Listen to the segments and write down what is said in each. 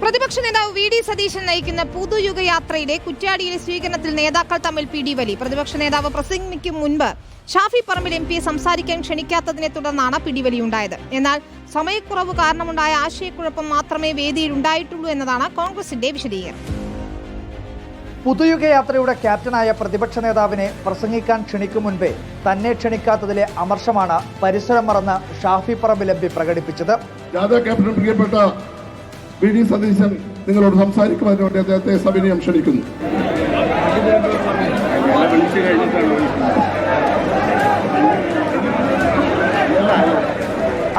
പ്രതിപക്ഷ നേതാവ് V D Satheesan നയിക്കുന്ന പുതുയുഗയാത്രയിലെ കുറ്റ്യാടിയിലെ സ്വീകരണത്തിൽ നേതാക്കൾ തമ്മിൽ പിടിവലി. പ്രതിപക്ഷ നേതാവ് പ്രസംഗിക്കും മുൻപ് ഷാഫി പറമ്പിൽ എം പിയെ സംസാരിക്കാൻ ക്ഷണിക്കാത്തതിനെ തുടർന്നാണ് പിടിവലിയുണ്ടായത്. എന്നാൽ സമയക്കുറവ് കാരണമുണ്ടായ ആശയക്കുഴപ്പം മാത്രമേ വേദിയിൽ ഉണ്ടായിട്ടുള്ളൂ എന്നതാണ് കോൺഗ്രസിന്റെ വിശദീകരണം. പുതുയുഗ യാത്രയുടെ ക്യാപ്റ്റനായ പ്രതിപക്ഷ നേതാവിനെ പ്രസംഗിക്കാൻ ക്ഷണിക്കും മുൻപേ തന്നെ ക്ഷണിക്കാത്തതിലെ അമർഷമാണ് പരിസരം മറന്ന് ഷാഫി പറമ്പിൽ എം പി പ്രകടിപ്പിച്ചത്. ക്യാപ്റ്റൻ പ്രിയപ്പെട്ട വി ഡി സതീശൻ നിങ്ങളോട് സംസാരിക്കുവാൻ വേണ്ടി അദ്ദേഹത്തെ സവിനയം ക്ഷണിക്കുന്നു.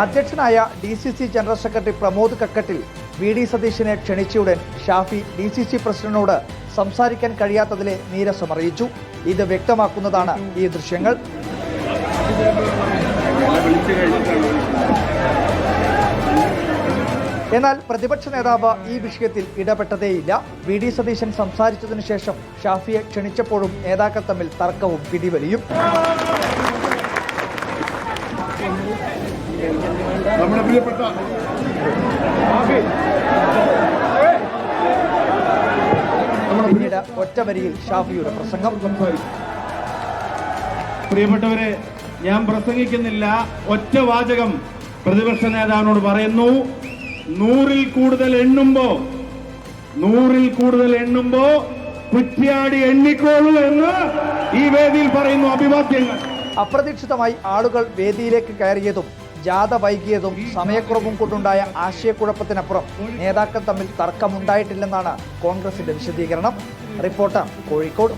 അധ്യക്ഷനായ D C C general secretary Pramod Kakkattil V D സതീശനെ ക്ഷണിച്ചയുടൻ ഷാഫി ഡി സി സി പ്രസിഡന്റിനോട് സംസാരിക്കാൻ കഴിയാത്തതിലെ നീരസം അറിയിച്ചു. ഇത് വ്യക്തമാക്കുന്നതാണ് ഈ ദൃശ്യങ്ങൾ. എന്നാൽ പ്രതിപക്ഷ നേതാവ് ഈ വിഷയത്തിൽ ഇടപെട്ടതേയില്ല. വി ഡി സതീശൻ സംസാരിച്ചതിനു ശേഷം ഷാഫിയെ ക്ഷണിച്ചപ്പോഴും നേതാക്കൾ തമ്മിൽ തർക്കവും പിടിവലിയും. നമ്മുടെ പ്രിയപ്പെട്ട പിന്നീട് ഒറ്റ വരിയിൽ ഷാഫിയുടെ പ്രസംഗം. പ്രിയപ്പെട്ടവരെ ഞാൻ പ്രസംഗിക്കുന്നില്ല. ഒറ്റ വാചകം പ്രതിപക്ഷ നേതാവിനോട് പറയുന്നു. നൂറിൽ കൂടുതൽ എണ്ണുമ്പോ നൂറിൽ കൂടുതൽ എണ്ണുമ്പോ കുറ്റ്യാടി എണ്ണിക്കോളൂ എന്ന് ഈ വേദിയിൽ പറയുന്നു അഭിവാദ്യങ്ങൾ. അപ്രതീക്ഷിതമായി ആളുകൾ വേദിയിലേക്ക് കയറിയതും ജാഥ വൈകിയതും സമയക്കുറവും കൊണ്ടുണ്ടായ ആശയക്കുഴപ്പത്തിനപ്പുറം നേതാക്കൾ തമ്മിൽ തർക്കമുണ്ടായിട്ടില്ലെന്നാണ് കോൺഗ്രസിന്റെ വിശദീകരണം. റിപ്പോർട്ടർ കോഴിക്കോട്.